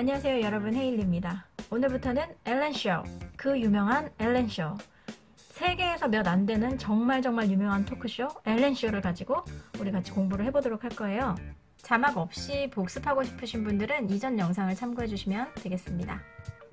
안녕하세요 여러분 헤일리입니다. 오늘부터는 앨런 쇼, 그 유명한 앨런 쇼. 세계에서 몇 안 되는 정말 정말 유명한 토크쇼 앨런 쇼를 가지고 우리 같이 공부를 해보도록 할 거예요. 자막 없이 복습하고 싶으신 분들은 이전 영상을 참고해 주시면 되겠습니다.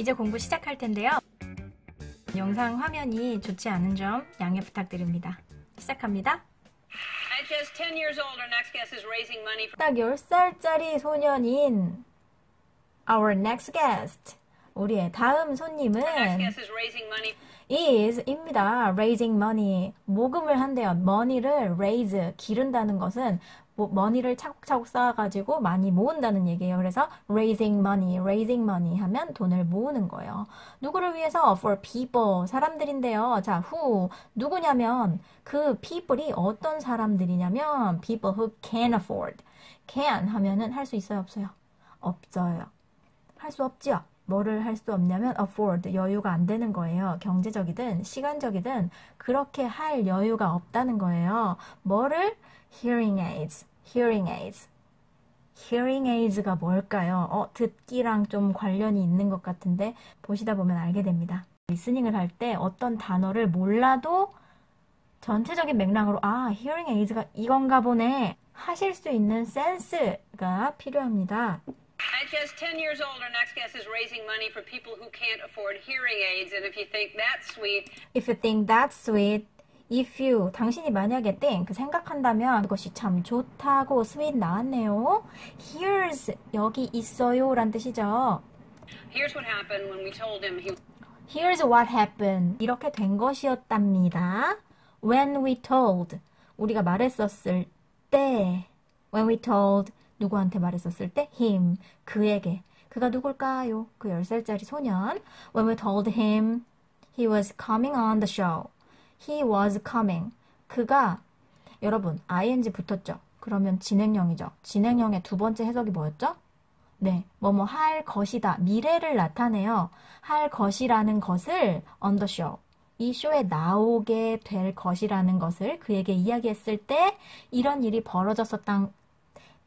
이제 공부 시작할 텐데요. 영상 화면이 좋지 않은 점 양해 부탁드립니다. 시작합니다. At just 10 years old, our next guest is raising money for 딱 10살짜리 소년인 our next guest 우리의 다음 손님은 guest is raising money is 입니다. raising money 모금을 한대요. money를 raise 기른다는 것은 뭐, money를 차곡차곡 쌓아가지고 많이 모은다는 얘기예요. 그래서 raising money, raising money 하면 돈을 모으는 거예요. 누구를 위해서? for people 사람들인데요. 자, who 누구냐면 그 people이 어떤 사람들이냐면 people who can afford can 하면은 할 수 있어요, 없어요? 없어요. 할 수 없지요. 뭐를 할 수 없냐면 afford 여유가 안 되는 거예요. 경제적이든 시간적이든 그렇게 할 여유가 없다는 거예요. 뭐를 hearing aids, hearing aids. hearing aids가 뭘까요? 어, 듣기랑 좀 관련이 있는 것 같은데 보시다 보면 알게 됩니다. 리스닝을 할 때 어떤 단어를 몰라도 전체적인 맥락으로 아, hearing aids가 이건가 보네 하실 수 있는 센스가 필요합니다. At just 10 years old, our next guest is raising money for people who can't afford hearing aids. And if you think that's sweet, If you think that's sweet, if you 당신이 만약에 think 생각한다면 그것이 참 좋다고 sweet 나왔네요. Here's 여기 있어요란 뜻이죠. here's what happened when we told him he Here's what happened. 이렇게 된 것이었답니다. When we told 우리가 말했었을 때 When we told 누구한테 말했었을 때 him 그에게 그가 누굴까요? 그 10살짜리 소년 When we told him he was coming on the show. He was coming. 그가 여러분 ing 붙었죠? 그러면 진행형이죠. 진행형의 두 번째 해석이 뭐였죠? 네, 뭐뭐 할 것이다. 미래를 나타내요. 할 것이라는 것을 on the show. 이 쇼에 나오게 될 것이라는 것을 그에게 이야기했을 때 이런 일이 벌어졌었던,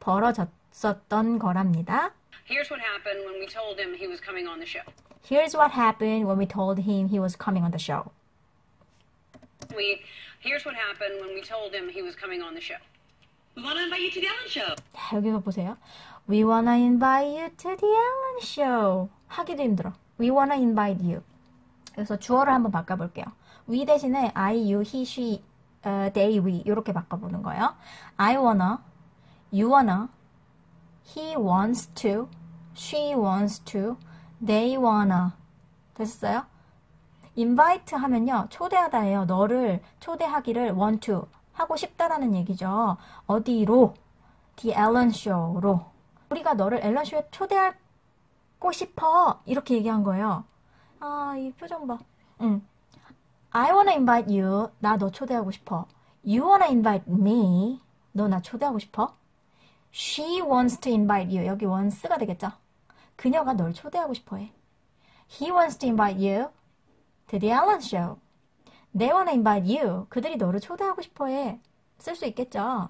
벌어졌었던 거랍니다. here's what happened when we told him he was coming on the show. Here's what happened when we told him he was coming on the show. We here's what happened when we told him he was coming on the show. We want to invite you to the Ellen Show. 자, 여기서 보세요. We wanna invite you to the Ellen Show. 하기도 힘들어. We wanna invite you. 그래서 주어를 한번 바꿔볼게요. We 대신에 I, you, he, she, 어, they, we 이렇게 바꿔보는 거예요. I wanna, wanna, he wants to, she wants to, they wanna. 됐어요? invite 하면요. 초대하다예요. 너를 초대하기를 want to 하고 싶다라는 얘기죠. 어디로? The Ellen Show로. 우리가 너를 앨런 쇼에 초대하고 싶어. 이렇게 얘기한 거예요. 아, 이 표정 봐. 응. I wanna invite you. 나 너 초대하고 싶어. You wanna invite me. 너 나 초대하고 싶어. She wants to invite you. 여기 wants가 되겠죠? 그녀가 널 초대하고 싶어 해. He wants to invite you to the Ellen Show. They wanna invite you. 그들이 너를 초대하고 싶어 해. 쓸 수 있겠죠?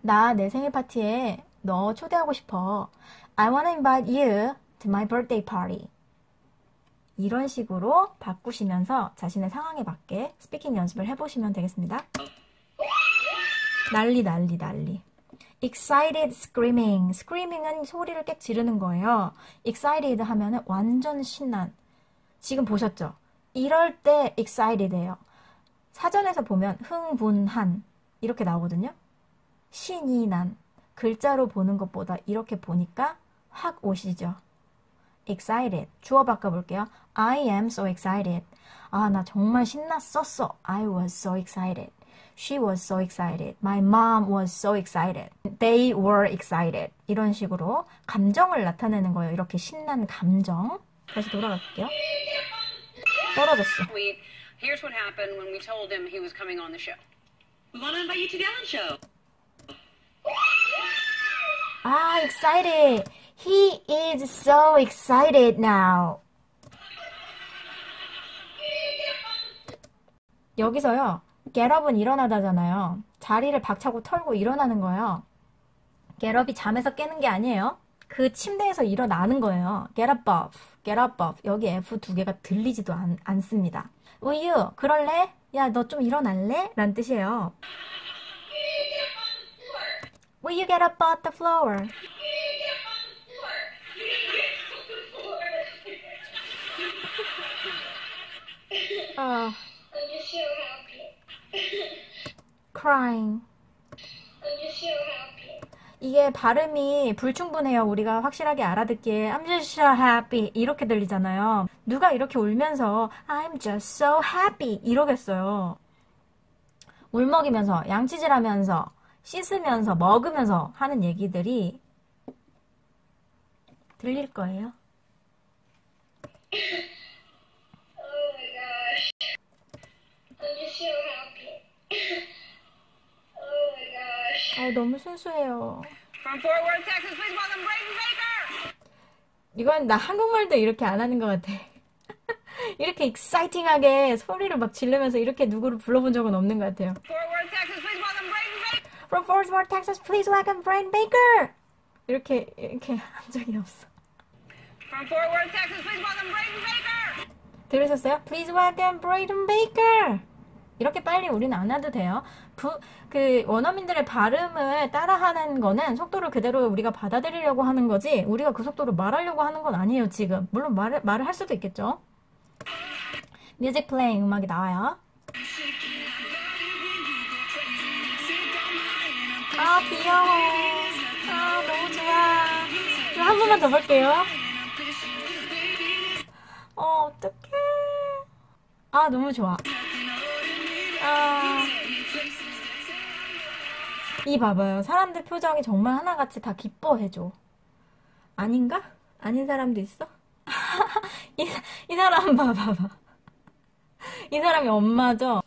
나 내 생일 파티에 너 초대하고 싶어. I wanna invite you to my birthday party. 이런 식으로 바꾸시면서 자신의 상황에 맞게 스피킹 연습을 해보시면 되겠습니다. 난리, 난리, 난리. Excited screaming. screaming은 소리를 꽥 지르는 거예요. excited 하면은 완전 신난. 지금 보셨죠? 이럴 때 excited예요. 사전에서 보면 흥분한 이렇게 나오거든요. 신이 난 글자로 보는 것보다 이렇게 보니까 확 오시죠. excited 주어 바꿔볼게요. I am so excited. 아, 나 정말 신났었어. I was so excited. She was so excited. My mom was so excited. They were excited. 이런 식으로 감정을 나타내는 거예요. 이렇게 신난 감정. 다시 돌아갈게요. 떨어졌어. Here's what happened when we told him he was coming on the show. We want to invite you to the Ellen Show. 아, excited. He is so excited now. 여기서요. Up은 일어나다잖아요. 자리를 박차고 털고 일어나는 거예요. up이 잠에서 깨는 게 아니에요. 그 침대에서 일어나는 거예요. get above, get above. 여기 F 두 개가 들리지도 않, 않습니다. you? 그럴래? 야, 너 좀 일어날래? 라는 뜻이에요. Will you get up off the floor? 어, I'm just so happy. Crying. 이게 발음이 불충분해요. 우리가 확실하게 알아듣기에 I'm just so happy 이렇게 들리잖아요. 누가 이렇게 울면서 I'm just so happy 이러겠어요. 울먹이면서 양치질하면서 씻으면서 먹으면서 하는 얘기들이 들릴 거예요. Oh my gosh. I'm just so happy. oh my gosh. 아, 너무 순수해요. 이건 나 한국말도 이렇게 안 하는 것 같아. 이렇게 익사이팅하게 소리를 막 지르면서 이렇게 누구를 불러본 적은 없는 것 같아요. From Fort Worth, Texas, please welcome Brian Baker. 이렇게 이렇게 한 적이 없어. From Fort Worth, Texas, please welcome Braden Baker. 들으셨어요? Please welcome Braden Baker. 이렇게 빨리 우리는 안 해도 돼요. 부, 그 원어민들의 발음을 따라하는 거는 속도를 그대로 우리가 받아들이려고 하는 거지 우리가 그 속도로 말하려고 하는 건 아니에요 지금. 물론 말을 말을 할 수도 있겠죠. 뮤직 플레잉 음악이 나와요. 아 귀여워. 아 너무 좋아. 한 번만 더 볼게요. 어 어떡해. 아 너무 좋아. 아. 이 봐봐요. 사람들 표정이 정말 하나같이 다 기뻐해줘. 아닌가? 아닌 사람도 있어? 이, 사- 이 사람 봐봐봐. 이 사람이 엄마죠?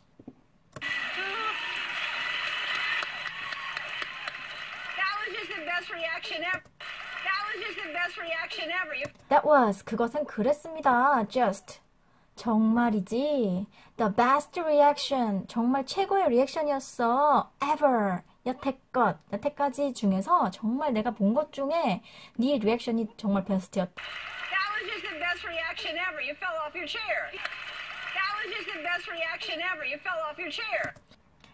That was. 그것은 그랬습니다. Just. 정말이지. The best reaction. 정말 최고의 리액션이었어. Ever. 여태껏. 여태까지 중에서 정말 내가 본 것 중에 네 리액션이 정말 베스트였다. That was just the best reaction ever. You fell off your chair. That was just the best reaction ever. You fell off your chair.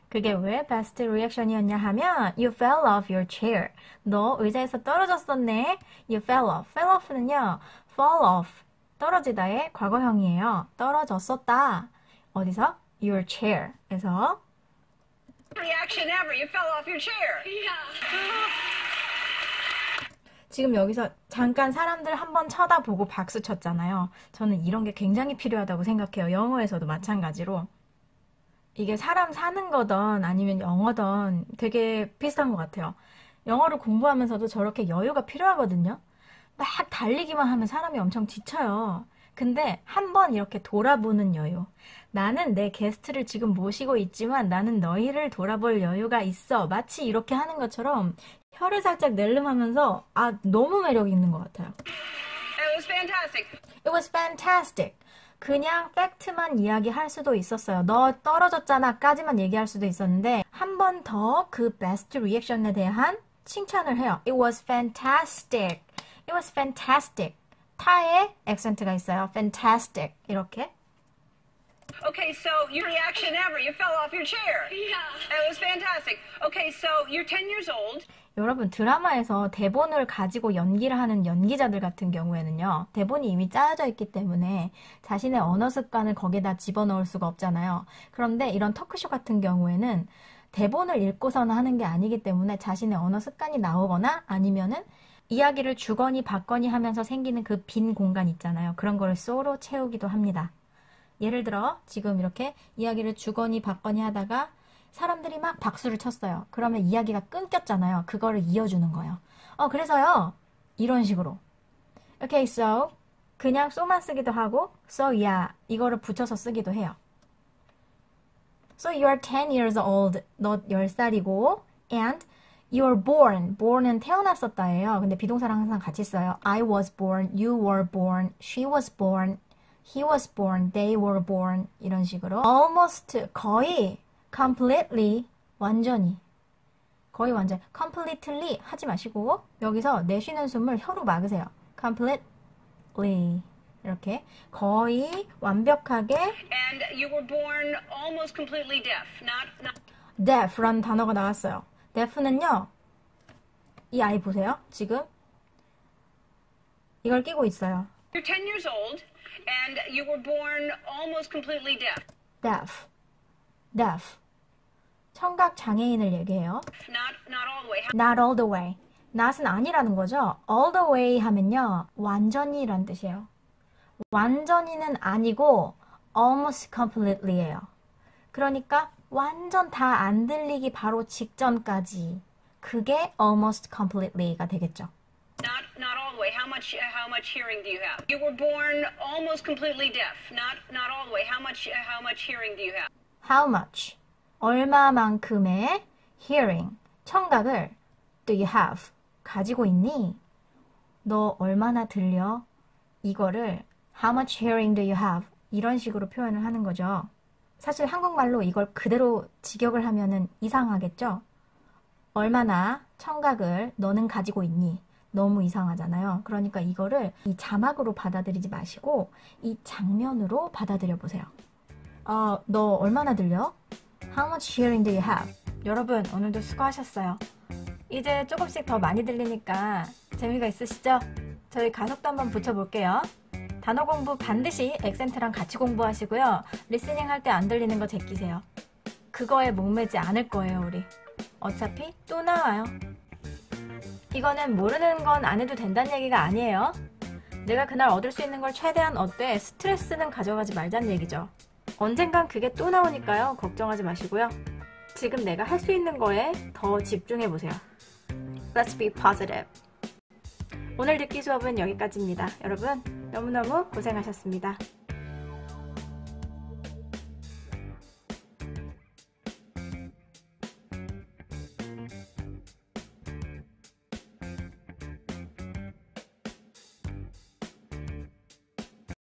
그게 왜 베스트 리액션이었냐 하면 You fell off your chair. 너 의자에서 떨어졌었네. You fell off. fell off는요. fall off. 떨어지다의 과거형이에요. 떨어졌었다. 어디서? your chair. 에서 Reaction ever. You fell off your chair. 지금 여기서 잠깐 사람들 한번 쳐다보고 박수 쳤잖아요. 저는 이런 게 굉장히 필요하다고 생각해요. 영어에서도 마찬가지로. 이게 사람 사는 거든 아니면 영어든 되게 비슷한 것 같아요. 영어를 공부하면서도 저렇게 여유가 필요하거든요. 막 달리기만 하면 사람이 엄청 지쳐요. 근데 한번 이렇게 돌아보는 여유. 나는 내 게스트를 지금 모시고 있지만 나는 너희를 돌아볼 여유가 있어. 마치 이렇게 하는 것처럼 혀를 살짝 낼름하면서 아 너무 매력 있는 것 같아요. It was fantastic. It was fantastic. 그냥 팩트만 이야기할 수도 있었어요. 너 떨어졌잖아까지만 얘기할 수도 있었는데 한 번 더 그 베스트 리액션에 대한 칭찬을 해요. It was fantastic. It was fantastic. 타에 액센트가 있어요. fantastic 이렇게. Okay, so your reaction ever. You fell off your chair. Yeah. It was fantastic. Okay, so you're 10 years old. 여러분 드라마에서 대본을 가지고 연기를 하는 연기자들 같은 경우에는요 대본이 이미 짜여져 있기 때문에 자신의 언어 습관을 거기다 집어넣을 수가 없잖아요 그런데 이런 터크쇼 같은 경우에는 대본을 읽고서는 하는 게 아니기 때문에 자신의 언어 습관이 나오거나 아니면은 이야기를 주거니 받거니 하면서 생기는 그 빈 공간 있잖아요 그런 거를 쏘로 채우기도 합니다 예를 들어 지금 이렇게 이야기를 주거니 받거니 하다가 사람들이 막 박수를 쳤어요. 그러면 이야기가 끊겼잖아요. 그거를 이어주는 거예요. 어, 그래서요. 이런 식으로. Okay, so. 그냥 so만 쓰기도 하고, so yeah. 이거를 붙여서 쓰기도 해요. So you're 10 years old. 너 10살이고, and you're born. born은 태어났었다예요. 근데 비동사랑 항상 같이 써요. I was born, you were born, she was born, he was born, they were born. 이런 식으로. almost, 거의, completely, 완전히. 거의 완전 completely 하지 마시고 여기서 내쉬는 숨을 혀로 막으세요. completely 이렇게 거의 완벽하게 And you were born almost completely deaf. Not, not deaf라는 단어가 나왔어요. deaf는요. 이 아이 보세요. 지금 이걸 끼고 있어요. you're 10 years old and you were born almost completely deaf. deaf, deaf. 청각 장애인을 얘기해요. Not not all the way. Not all the way. not은 아니라는 거죠. all the way 하면요. 완전히란 뜻이에요. 완전히는 아니고 almost completely예요. 그러니까 완전 다 안 들리기 바로 직전까지 그게 almost completely가 되겠죠. Not not all the way. How much how much hearing do you have? You were born almost completely deaf. Not not all the way. How much how much hearing do you have? How much? 얼마만큼의 hearing, 청각을 do you have? 가지고 있니? 너 얼마나 들려? 이거를 how much hearing do you have? 이런 식으로 표현을 하는 거죠. 사실 한국말로 이걸 그대로 직역을 하면은 이상하겠죠? 얼마나 청각을 너는 가지고 있니? 너무 이상하잖아요. 그러니까 이거를 이 자막으로 받아들이지 마시고 이 장면으로 받아들여 보세요. 어, 너 얼마나 들려? How much hearing do you have? 여러분, 오늘도 수고하셨어요. 이제 조금씩 더 많이 들리니까 재미가 있으시죠? 저희 가속도 한번 붙여볼게요. 단어 공부 반드시 액센트랑 같이 공부하시고요. 리스닝 할 때 안 들리는 거 제끼세요. 그거에 목매지 않을 거예요, 우리. 어차피 또 나와요. 이거는 모르는 건 안 해도 된다는 얘기가 아니에요. 내가 그날 얻을 수 있는 걸 최대한 얻되 스트레스는 가져가지 말자는 얘기죠. 언젠간 그게 또 나오니까요. 걱정하지 마시고요. 지금 내가 할 수 있는 거에 더 집중해 보세요. Let's be positive. 오늘 듣기 수업은 여기까지입니다. 여러분, 너무너무 고생하셨습니다.